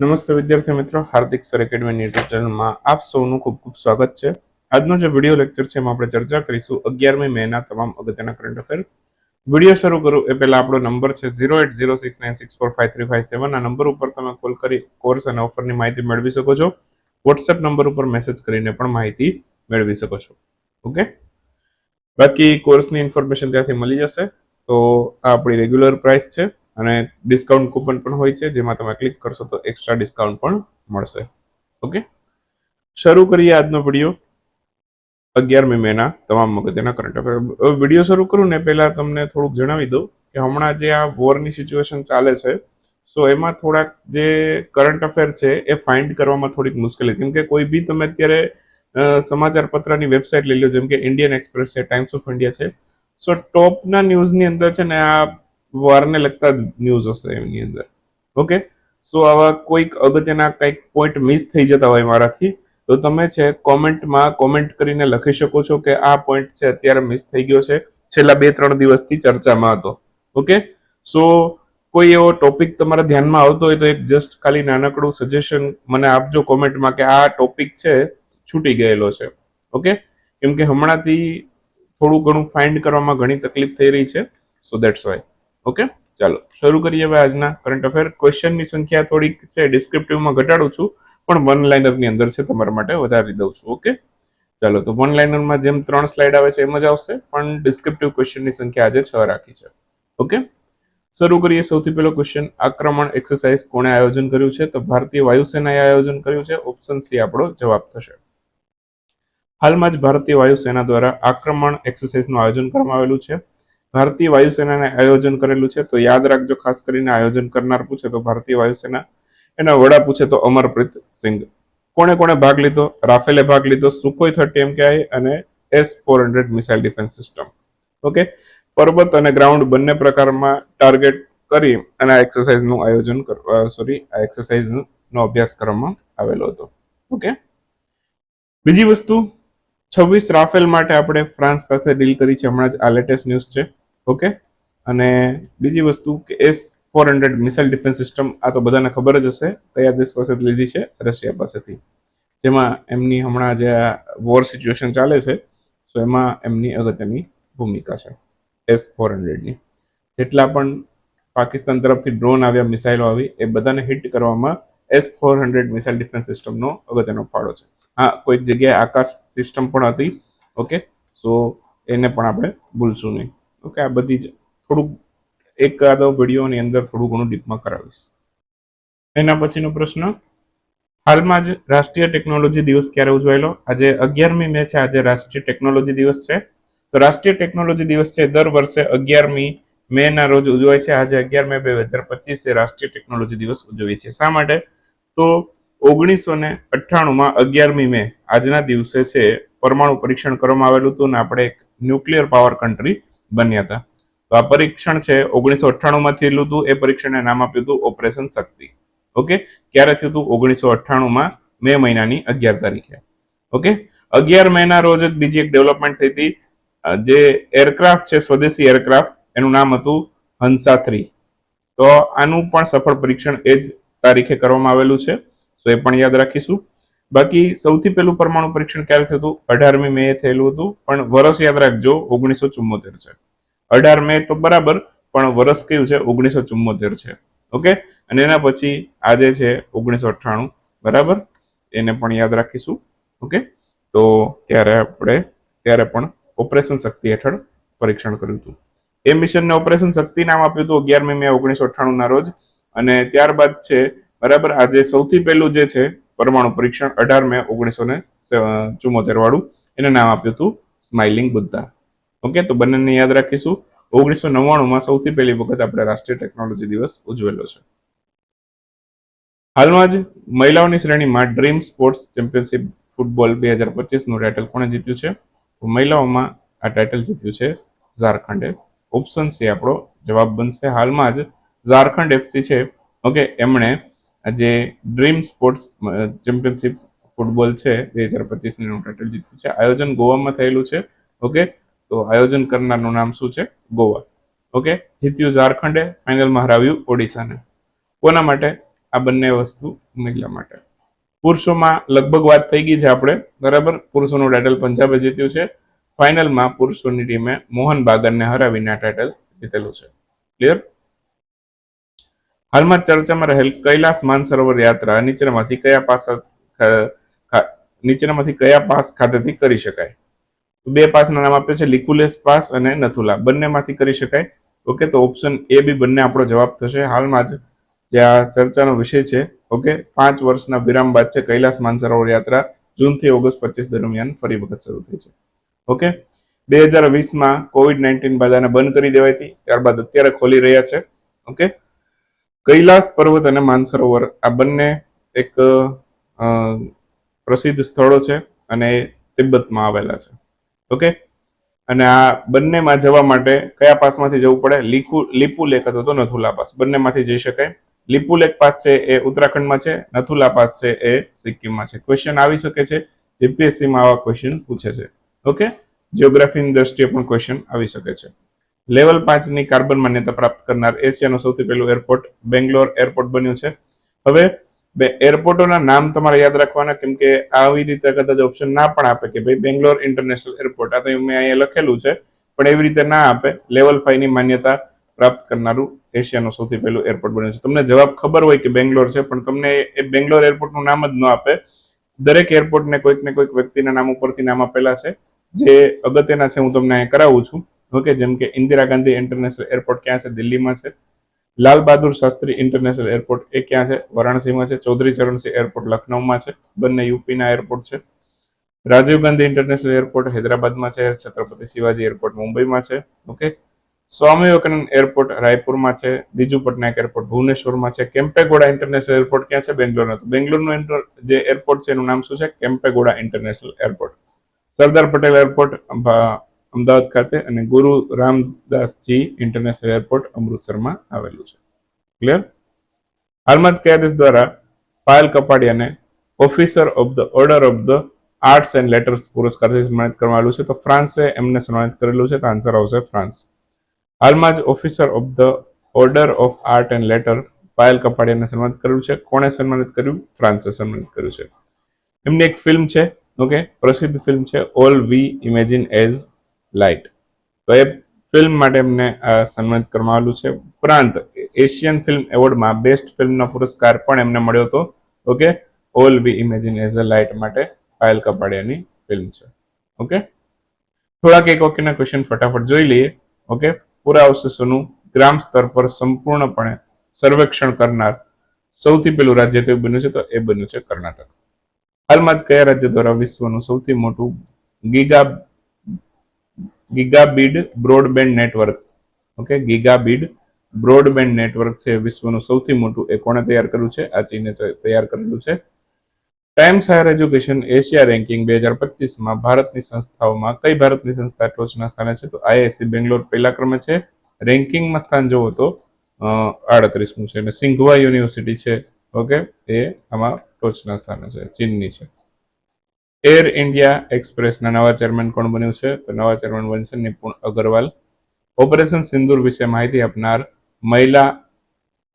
નમસ્તે વિદ્યાર્થી મિત્રો, હાર્દિક સર એકેડમી યુટ્યુબ ચેનલમાં આપ સૌનું ખૂબ ખૂબ સ્વાગત છે. આજનો જે વીડિયો લેક્ચર છે એમાં આપણે ચર્ચા કરીશું અગિયારમી મેના તમામ અગત્યના કરંટ અફેર વીડિયો શરૂ કરું એ પહેલા આપણો નંબર છે zero eight zero six nine six four five three five seven. આ નંબર ઉપર તમે કોલ કરી કોર્સ અને ઓફરની માહિતી મેળવી શકો છો. વોટ્સએપ નંબર ઉપર મેસેજ કરીને પણ માહિતી મેળવી શકો છો. ઓકે? બાકી કોર્સની ઇન્ફોર્મેશન ત્યાંથી મળી જશે. તો આ આપણી રેગ્યુલર પ્રાઇસ છે. અને ડિસ્કાઉન્ટ કૂપન પણ હોય છે, જેમાં તમે ક્લિક કરશો તો એક્સ્ટ્રા ડિસ્કાઉન્ટ પણ મળશે. ઓકે શરૂ કરીએ આજનો વીડિયો અગિયારમી મેના તમામ અગત્યના કરંટ અફેર વીડિયો શરૂ કરું ને પહેલા તમને થોડુંક જણાવી દઉં કે હમણાં જે આ વોરની સિચ્યુએશન ચાલે છે સો એમાં થોડાક જે કરંટ અફેર છે એ ફાઇન્ડ કરવામાં થોડીક મુશ્કેલી. કેમ કે કોઈ બી તમે અત્યારે સમાચાર પત્રની વેબસાઇટ લઈ લો, જેમ કે ઇન્ડિયન એક્સપ્રેસ છે ટાઈમ્સ ઓફ ઇન્ડિયા છે સો ટોપના ન્યૂઝની અંદર છે ને આ વારને લગતા ન્યૂઝ હશે એમની અંદર. ઓકે સો આવા કોઈક અગત્યના કંઈક પોઈન્ટ મિસ થઈ જતા હોય મારાથી, તો તમે છે કોમેન્ટમાં કોમેન્ટ કરીને લખી શકો છો કે આ પોઈન્ટ છે અત્યારે મિસ થઈ ગયો છે. છેલ્લા બે ત્રણ દિવસથી ચર્ચામાં હતો. ઓકે સો કોઈ એવો ટોપિક તમારા ધ્યાનમાં આવતો હોય તો એક જસ્ટ ખાલી નાનકડું સજેશન મને આપજો કોમેન્ટમાં કે આ ટોપિક છે, છૂટી ગયેલો છે. ઓકે કેમ કે હમણાંથી થોડું ઘણું ફાઇન્ડ કરવામાં ઘણી તકલીફ થઈ રહી છે. So that's why okay? ચાલો, શરૂ કરીએ હવે આજના કરંટ અફેર ક્વેશ્ચનની સંખ્યા થોડીક છે ડિસ્ક્રિપ્ટિવમાં ઘટાડું છું, પણ વન લાઇનરની અંદર છે તમારા માટે વધારી દઉં છું, ઓકે? ચાલો, તો વન લાઇનરમાં જેમ ત્રણ સ્લાઇડ આવે છે એમ જ આવશે, પણ ડિસ્ક્રિપ્ટિવ ક્વેશ્ચનની સંખ્યા આજે છ રાખી છે, ઓકે? શરૂ કરીએ સૌથી પહેલો ક્વેશ્ચન આક્રમણ એક્સરસાઇઝ કોણે આયોજન કર્યું છે? તો ભારતીય વાયુસેનાએ આયોજન કર્યું છે ઓપ્શન સી આપણો જવાબ થશે. હાલમાં જ ભારતીય વાયુસેના દ્વારા આક્રમણ એક્સરસાઇઝનું આયોજન કરવામાં આવેલું છે. ભારતીય વાયુસેનાને આયોજન કરેલું છે, તો યાદ રાખજો, ખાસ કરીને આયોજન કરનાર પૂછે તો ભારતીય વાયુસેના, એના વડા પૂછે તો અમરપ્રીત સિંઘ. કોણે કોણે ભાગ લીધો? રાફેલે ભાગ લીધો, સુખોઈ થર્ટી એમકેઆઈ અને S four hundred missile defence system. Okay? પર્વત અને ગ્રાઉન્ડ બંને પ્રકારમાં ટાર્ગેટ કરી અને આ એક્સરસાઇઝનું આયોજન સોરી, આ એક્સરસાઇઝનો અભ્યાસ કરવામાં આવેલો હતો. ઓકે? બીજી વસ્તુ, છવ્વીસ રાફેલ માટે આપણે ફ્રાન્સ સાથે ડીલ કરી છે. હમણાં જ આ લેટેસ્ટ ન્યૂઝ છે. ઓકે અને બીજી વસ્તુ કે S four hundred missile defence system, આ તો બધાને ખબર જ હશે, કયા દેશ પાસેથી લીધી છે? રશિયા પાસેથી. જેમાં એમની હમણાં જે વોર સિચ્યુએશન ચાલે છે, સો એમાં એમની અગત્યની ભૂમિકા છે, એસ ફોર હંડ્રેડની જેટલા પણ પાકિસ્તાન તરફથી ડ્રોન આવ્યા, મિસાઇલો આવી, એ બધાને હિટ કરવામાં S four hundred missile defence સિસ્ટમનો અગત્યનો ફાળો છે. હા કોઈક જગ્યાએ આકાશ સિસ્ટમ પણ હતી ઓકે સો એને પણ આપણે ભૂલશું નહીં. ઓકે આ બધી જ થોડુંક એક આદો વિડીયોની અંદર થોડું ઘણું ડીપમાં કરાવીશ. એના પછીનો પ્રશ્ન, હાલમાં જ રાષ્ટ્રીય ટેકનોલોજી દિવસ ક્યારે ઉજવાયેલો? આજે અગિયારમી મે છે, આજે રાષ્ટ્રીય ટેકનોલોજી દિવસ છે. તો રાષ્ટ્રીય ટેકનોલોજી દિવસ છે, દર વર્ષે અગિયારમી મે ના રોજ ઉજવાય છે. આજે અગિયાર મે બે હજાર પચીસે રાષ્ટ્રીય ટેકનોલોજી દિવસ ઉજવીએ છીએ. શા માટે? તો ઓગણીસો ને અઠ્ઠાણુંમાં અગિયારમી મે આજના દિવસે છે, પરમાણુ પરીક્ષણ કરવામાં આવેલું હતું ને આપણે એક ન્યુક્લિયર પાવર કન્ટ્રી બન્યા હતા. તો આ પરીક્ષણ છે, ઓગણીસો અઠ્ઠાણુંમાં થયેલું હતું એ પરીક્ષણને નામ આપ્યું હતું ઓપરેશન શક્તિ. ઓકે? ક્યારે થયું હતું? ઓગણીસો અઠ્ઠાણુંમાં મે મહિનાની અગિયાર તારીખે. ઓકે? અગિયાર મહિના રોજ જ બીજી એક ડેવલપમેન્ટ થઈ હતી. જે એરક્રાફ્ટ છે, સ્વદેશી એરક્રાફ્ટ, એનું નામ હતું હંસા થ્રી તો આનું પણ સફળ પરીક્ષણ એ જ તારીખે કરવામાં આવેલું છે. તો એ પણ યાદ રાખીશું. બાકી સૌથી પહેલું પરમાણુ પરીક્ષણ ક્યારે થયું હતું? અઢારમી મે થયેલું હતું, પણ વર્ષ યાદ રાખજો, ઓગણીસો ચુમ્મોતેર છે. અઢાર મે તો બરાબર, પણ વર્ષ કયું છે? ઓગણીસો ચુમ્મોતેર છે. ઓકે? અને એના પછી આજે છે, ઓગણીસો અઠ્ઠાણું, બરાબર? એને પણ યાદ રાખીશું. ઓકે? તો ત્યારે આપણે, ત્યારે પણ ઓપરેશન શક્તિ હેઠળ પરીક્ષણ કર્યું હતું. એ મિશનને ઓપરેશન શક્તિ નામ આપ્યું હતું અગિયારમી મે ઓગણીસો અઠ્ઠાણું ના રોજ. અને ત્યારબાદ છે, બરાબર? આજે સૌથી પહેલું જે છે પરમાણુ પરીક્ષણ અઢાર મે ઓગણીસો ને ચુમ્મોતેર વાળું. એને નામ આપ્યું હતું સ્માઇલિંગ બુદ્ધા ઓકે તો બંનેને યાદ રાખીશું. ઓગણીસો નવ્વાણુંમાં સૌથી પહેલી વખત આપણે રાષ્ટ્રીય ટેકનોલોજી દિવસ ઉજવેલો છે. હાલમાં જ મહિલાઓની શ્રેણીમાં ડ્રીમ સ્પોર્ટ્સ ચેમ્પિયનશિપ ફૂટબોલ બે હજાર પચીસનું ટાઇટલ કોણે જીત્યું છે? મહિલાઓમાં આ ટાઇટલ જીત્યું છે ઝારખંડે ઓપ્શન સી આપણો જવાબ બનશે. હાલમાં જ ઝારખંડ એફસી છે. ઓકે એમણે જે ડ્રીમ સ્પોર્ટ્સ ચેમ્પિયનશિપ ફૂટબોલ છે, બે હજાર પચીસનું ટાઇટલ જીત્યું છે. આયોજન ગોવામાં થયેલું છે, ઓકે? તો આયોજન કરનારનું નામ શું છે? ગોવા. ઓકે? જીત્યું ઝારખંડે, ફાઇનલમાં હરાવ્યું ઓડિશાને. કોના માટે? આ બંને વસ્તુ મહિલા માટે. પુરુષોમાં લગભગ વાત થઈ ગઈ છે આપણે, બરાબર? પુરુષોનું ટાઇટલ પંજાબે જીત્યું છે. ફાઇનલમાં પુરુષોની ટીમે મોહન બાગરને હરાવીને આ ટાઇટલ જીતેલું છે. ક્લિયર હાલમાં ચર્ચામાં રહેલ કૈલાસ માનસરોવર યાત્રા નીચેનામાંથી કયા પાસ નીચેનામાંથી કયા પાસ ખાતેથી કરી શકાય? બે પાસના નામ આપ્યો છે લિકુલેસ પાસ અને નથુલા. બંનેમાંથી કરી શકાય? ઓકે, તો ઓપ્શન એ બી બંને આપણો જવાબ થશે. હાલમાં જ જે આ ચર્ચાનો વિષય છે, ઓકે, પાંચ વર્ષના વિરામ બાદ છે કૈલાસ માનસરોવર યાત્રા. જૂનથી ઓગસ્ટ પચીસ દરમિયાન ફરી વખત શરૂ થઈ છે. ઓકે, બે હજાર વીસમાં કોવિડ નાઇન્ટીન બાદ આને બંધ કરી દેવાઈ હતી. ત્યારબાદ અત્યારે ખોલી રહ્યા છે. ઓકે કૈલાસ પર્વત અને માનસરોવર આ બંને એક પ્રસિદ્ધ સ્થળો છે અને તિબ્બતમાં આવેલા છે. ઓકે? અને આ બંનેમાં જવા માટે કયા પાસમાંથી જવું પડે? લીકુ, લીપુ લેક અથવા તો નથુલા પાસ. બંનેમાંથી જઈ શકાય. લીપુ લેક પાસ છે એ ઉત્તરાખંડમાં છે, નથુલા પાસ છે એ સિક્કિમમાં છે. ક્વેશ્ચન આવી શકે છે. જીપીએસસીમાં આવા ક્વેશ્ચન પૂછે છે. ઓકે? જિયોગ્રાફીની દ્રષ્ટિએ પણ ક્વેશ્ચન આવી શકે છે. લેવલ પાંચની કાર્બન માન્યતા પ્રાપ્ત કરનાર એશિયાનું સૌથી પહેલું એરપોર્ટ બેંગ્લોર એરપોર્ટ બન્યું છે. હવે બે એરપોર્ટોના નામ તમારે યાદ રાખવાના, કેમ કે આવી રીતે કદાચ ઓપ્શન ના પણ આપે કે ભાઈ બેંગ્લોર ઇન્ટરનેશનલ એરપોર્ટ. આ તો મેં અહીંયા લખેલું છે, પણ એવી રીતે ના આપે. લેવલ ફાઈવની માન્યતા પ્રાપ્ત કરનારું એશિયાનું સૌથી પહેલું એરપોર્ટ બન્યું છે. તમને જવાબ ખબર હોય કે બેંગ્લોર છે, પણ તમને એ બેંગ્લોર એરપોર્ટનું નામ જ ન આપે. દરેક એરપોર્ટને કોઈક ને કોઈક વ્યક્તિના નામ ઉપરથી નામ આપેલા છે. જે અગત્યના છે, હું તમને અહીંયા કરાવું છું. ઓકે જેમ કે ઇન્દિરા ગાંધી ઇન્ટરનેશનલ એરપોર્ટ ક્યાં છે? દિલ્હીમાં છે. લાલ બહાદુર શાસ્ત્રી ઇન્ટરનેશનલ એરપોર્ટ એ ક્યાં છે? વારાણસીમાં છે. ચૌધરી ચરણસિંહ એરપોર્ટ લખનૌમાં છે. બંને યુપીના એરપોર્ટ છે. રાજીવ ગાંધી ઇન્ટરનેશનલ એરપોર્ટ હૈદરાબાદમાં છે. છત્રપતિ શિવાજી એરપોર્ટ મુંબઈમાં છે. ઓકે સ્વામી વિવેકાનંદ એરપોર્ટ રાયપુરમાં છે. બીજુ પટનાયક એરપોર્ટ ભુવનેશ્વરમાં છે. કેમ્પેગોડા ઇન્ટરનેશનલ એરપોર્ટ ક્યાં છે? બેંગ્લોરમાં તો બેંગ્લોરનું જે એરપોર્ટ છે એનું નામ શું છે? Kempegowda international airport Sardar Patel airport Ahmedabad ખાતે અને ગુરુ રામદાસજી ઇન્ટરનેશનલ એરપોર્ટ અમૃતસરમાં આવેલું છે. ક્લિયર હાલમાં જ દેશ દ્વારા Payal કપાડિયાને officer of the order of the arts and letters પુરસ્કારથી સન્માનિત કરવામાં આવેલું છે. તો ફ્રાન્સે એમને સન્માનિત કરેલું છે. તો આન્સર આવશે ફ્રાન્સ. હાલમાં જ officer of the order of art and letter Payal કપાડિયાને સન્માનિત કરેલું છે. કોણે સન્માનિત કર્યું? ફ્રાન્સે સન્માનિત કર્યું છે. એમની એક ફિલ્મ છે. ઓકે? પ્રસિદ્ધ ફિલ્મ છે. All we imagine as light. તો એ ફિલ્મ માટે એમને સન્માનિત કરવામાં આવેલું છે. ઉપરાંત, એશિયન ફિલ્મ એવોર્ડમાં બેસ્ટ ફિલ્મનો પુરસ્કાર પણ એમને મળ્યો હતો. Okay? All we imagine as a light માટે પાયલ કપાડિયાની ફિલ્મ છે. ઓકે? થોડાક એક ઓકેના ક્વેશ્ચન ફટાફટ જોઈ લઈએ. ઓકે? પૂરા અવશેષોનું ગ્રામ સ્તર પર સંપૂર્ણપણે સર્વેક્ષણ કરનાર સૌથી પહેલું રાજ્ય કયું બન્યું છે? તો એ બન્યું છે કર્ણાટક. હાલમાં જ કયા રાજ્ય દ્વારા વિશ્વનું સૌથી મોટું giga gigabit broadband network okay gigabit broadband network છે, વિશ્વનું સૌથી મોટું. એ કોણે તૈયાર કર્યું છે? આ ચીને તૈયાર કરેલું છે. Times higher education Asia ranking બે હજાર પચીસમાં ભારતની સંસ્થાઓમાં કઈ ભારતની સંસ્થા ટોચના સ્થાને છે? તો આઈઆઈસી બેંગ્લોર પહેલા ક્રમે છે. રેન્કિંગમાં સ્થાન જોવો તો આડત્રીસમું છે. અને સિંઘવા યુનિવર્સિટી છે. ઓકે એ આમાં ટોચના સ્થાને છે. ચીનની છે. એર ઇન્ડિયા એક્સપ્રેસના નવા ચેરમેન કોણ બન્યું છે? તો નવા ચેરમેન બનશે નિપુણ અગરવાલ. ઓપરેશન સિંદૂર વિશે માહિતી આપનાર મહિલા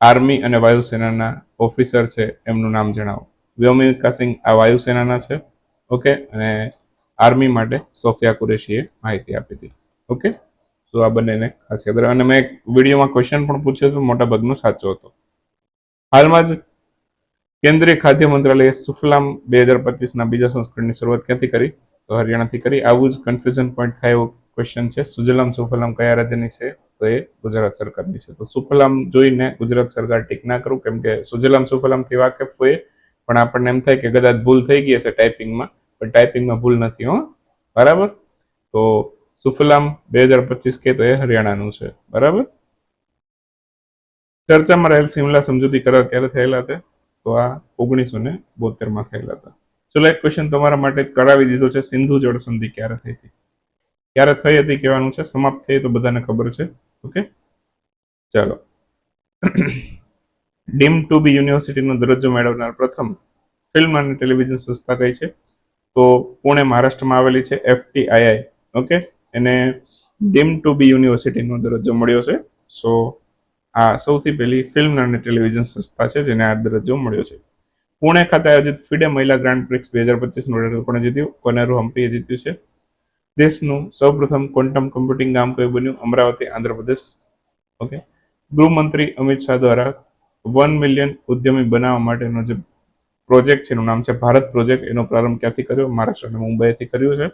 આર્મી અને વાયુસેનાના ઓફિસર છે, એમનું નામ જણાવો. વ્યોમિકા સિંહ આ વાયુસેનાના છે, ઓકે? અને આર્મી માટે સોફિયા કુરેશીએ માહિતી આપી હતી, ઓકે? તો આ બંનેને ખાસ યાદ. અને મેં એક વિડીયોમાં ક્વેશ્ચન પણ પૂછ્યો હતો, મોટા ભાગનો સાચો હતો. હાલમાં જ કેન્દ્રીય ખાદ્ય મંત્રાલયે સુફલામ બે હજાર પચીસના બીજા સંસ્કરણની શરૂઆત ક્યાંથી કરી? તો હરિયાણાથી કરી. આવું જ કન્ફ્યુઝન પોઈન્ટ થાય એવો ક્વેશ્ચન છે. સુજલામ, સુફલામ કયા રાજ્યની છે? તો એ ગુજરાત સરકારની છે. તો સુફલામ જોઈને ગુજરાત સરકાર ટીક ના કરું, કેમ કે સુજલામ, સુફલામથી વાકેફ હોય. પણ આપણને એમ થાય કે કદાચ ભૂલ થઈ ગઈ હશે ટાઈપિંગમાં પણ ટાઈપિંગમાં ભૂલ નથી, હો. બરાબર? તો સુફલામ બે હજાર પચીસ કે તો એ હરિયાણાનું છે. બરાબર? ચર્ચામાં રહેલ સિમલા સમજૂતી કરાર ક્યારે થયેલા હતા તો આ ઓગણીસો ને બોતેરમાં થયેલા હતા. ચલો એક ક્વેશ્ચન તમારા માટે કરાવી દીધો છે, સિંધુ જળ સંધિ ક્યારે થઈ હતી? ક્યારે થઈ હતી કહેવાનું છે, સમાપ્ત થઈ તો બધાને ખબર છે. ઓકે ચાલો. ડીમ ટુ બી યુનિવર્સિટીનો દરજ્જો મેળવનાર પ્રથમ ફિલ્મ અને ટેલિવિઝન સંસ્થા કઈ છે? તો પુણે, મહારાષ્ટ્રમાં આવેલી છે એફટીઆઈઆઈ ઓકે એને ડીમ ટુ બી યુનિવર્સિટીનો દરજ્જો મળ્યો છે. સો આ સૌથી પહેલી ફિલ્મ અને ટેલિવિઝન સંસ્થા છે, જેને આ દરજ્જો મળ્યો છે. પુણે ખાતે આયોજિત ફિડે મહિલા ગ્રાન્ડ પ્રિક્સ બે હજાર પચીસનું ટાઇટલ પણ જીત્યું, કોનેરુ હમ્પીએ જીત્યું છે. દેશનું સૌપ્રથમ ક્વોન્ટમ કમ્પ્યુટિંગ ગામ કયું બન્યું? અમરાવતી, આંધ્રપ્રદેશ. ઓકે. ગૃહમંત્રી અમિત શાહ દ્વારા વન મિલિયન ઉદ્યમી બનાવવા માટેનો જે પ્રોજેક્ટ છે, એનું નામ છે ભારત પ્રોજેક્ટ. એનો પ્રારંભ ક્યાંથી કર્યો? મહારાષ્ટ્ર અને મુંબઈથી કર્યો છે.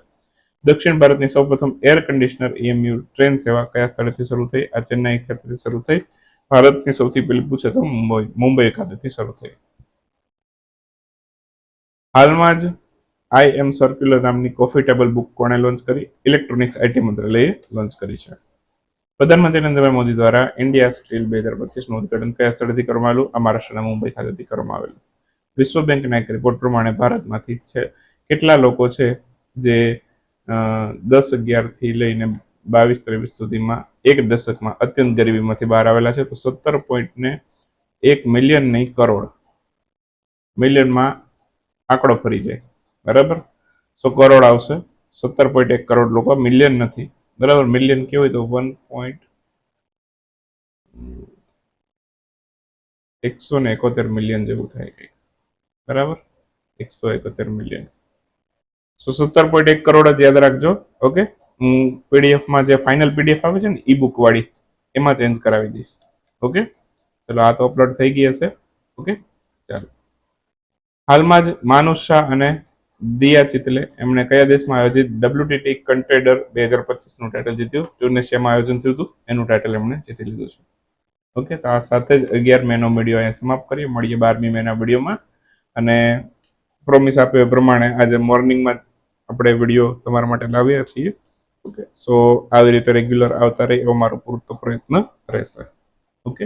દક્ષિણ ભારતની સૌપ્રથમ એર કન્ડિશનર ઈએમયુ ટ્રેન સેવા કયા સ્થળેથી શરૂ થઈ? આ ચેન્નાઈ ખાતેથી શરૂ થઈ. ભારતની સૌથી પહેલી પૂછે તો મુંબઈ. મુંબઈ ખાતેથી શરૂ થઈ. હાલમાં જ આઈ એમ સર્ક્યુલર નામની કોફી ટેબલ બુક કોણે લોન્ચ કરી? ઇલેક્ટ્રોનિક્સ આઈટી મંત્રાલયે લોન્ચ કરી છે. પ્રધાનમંત્રી નરેન્દ્રભાઈ મોદી દ્વારા ઇન્ડિયા સ્ટીલ બે હજાર પચીસનું ઉદઘાટન કયા સ્થળેથી કરવામાં આવેલું? આ મહારાષ્ટ્રના મુંબઈ ખાતેથી કરવામાં આવેલું. વિશ્વ બેંકના એક રિપોર્ટ પ્રમાણે ભારતમાંથી છે. કેટલા લોકો છે જે દસ અગિયારથી લઈને બાવીસ ત્રેવીસ સુધીમાં એક દશકમાં અત્યંત ગરીબીમાંથી બહાર આવેલા છે. તો સત્તર પોઈન્ટ ને એક મિલિયન નહીં, કરોડ મિલિયનમાં આંકડો ફરી જાય. બરાબર? સો કરોડ આવશે. સત્તર પોઈન્ટ એક કરોડ લોકો મિલિયન નથી. બરાબર? મિલિયન કેવું હોય તો વન પોઈન્ટ એકસો ને એકોતેર મિલિયન જેવું થાય કંઈક. બરાબર? એકસો એકોતેર મિલિયન સો સત્તર પોઈન્ટ એક કરોડ જ યાદ રાખજો. ઓકે? હું પીડીએફમાં જે ફાઇનલ પીડીએફ આવે છે ને ઈ બુક વાળી, એમાં ચેન્જ કરાવી દઈશ. ઓકે ચલો, આ તો અપલોડ થઈ ગઈ હશે. ઓકે ચાલો. હાલમાં જ માનુષ શાહ અને દિયા ચિતલે એમણે કયા દેશમાં આયોજિત ડબ્લ્યુટીટી કન્ટેડર બે હજાર પચીસનું ટાઇટલ જીત્યું? ટ્યુનેશિયામાં આયોજન થયું હતું. એનું ટાઇટલ એમણે જીતી લીધું છે. ઓકે તો આ સાથે જ અગિયાર મેનો વીડિયો અહીંયા સમાપ્ત કરીએ. મળીએ બારમી મેના વિડીયોમાં. અને પ્રોમિસ આપ્યો એ પ્રમાણે આજે મોર્નિંગમાં આપણે વીડિયો તમારા માટે લાવ્યા છીએ. ઓકે સો આવી રીતે રેગ્યુલર આવતા રહે એવો મારો પૂરતો પ્રયત્ન રહેશે. ઓકે